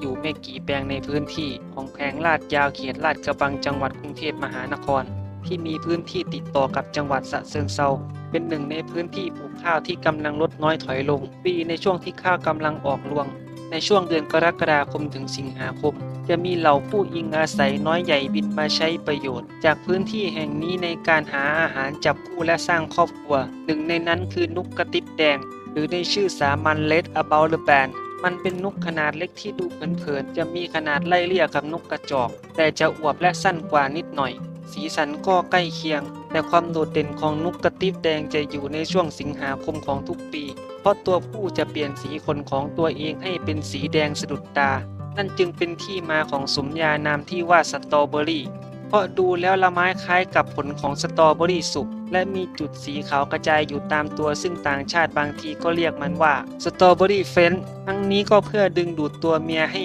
อยู่ไม่กี่แปลงในพื้นที่ของแขวงลาดยาวเขตลาดกระบังจังหวัดกรุงเทพมหานคร ที่มีพื้นที่ติดต่อกับจังหวัดสระเชิงเซาเป็นหนึ่งในพื้นที่ปลูกข้าวที่กำลังลดน้อยถอยลง ปีในช่วงที่ข้าวกำลังออกรวง ในช่วงเดือนกรกฎาคมถึงสิงหาคม จะมีเหล่าผู้อิงอาศัยน้อยใหญ่บินมาใช้ประโยชน์ จากพื้นที่แห่งนี้ในการหาอาหารจับคู่และสร้างครอบครัว หนึ่งในนั้นคือนุกกระติบแดง หรือในชื่อสามัญ Red About the Band มันเป็นนกขนาดเล็กที่ดูเผินๆจะมีขนาดไล่เลี่ยกับนกกระจอก แต่จะอวบและสั้นกว่านิดหน่อย สีสันก็ใกล้เคียง แต่ความโดดเด่นของนกกระติบแดงจะอยู่ในช่วงสิงหาคมของทุกปี เพราะตัวผู้จะเปลี่ยนสีขนของตัวเองให้เป็นสีแดงสะดุดตา นั่นจึงเป็นที่มาของสมญานามที่ว่าสตรอเบอรี่ เพราะดูแล้วละไม้คล้ายกับผลของสตรอเบอรี่สุก และมีจุดสีขาวกระจายอยู่ตามตัว ซึ่งต่างชาติบางทีก็เรียกมันว่าสตรอเบอรี่เฟนทั้งนี้ก็เพื่อดึงดูดตัวเมียให้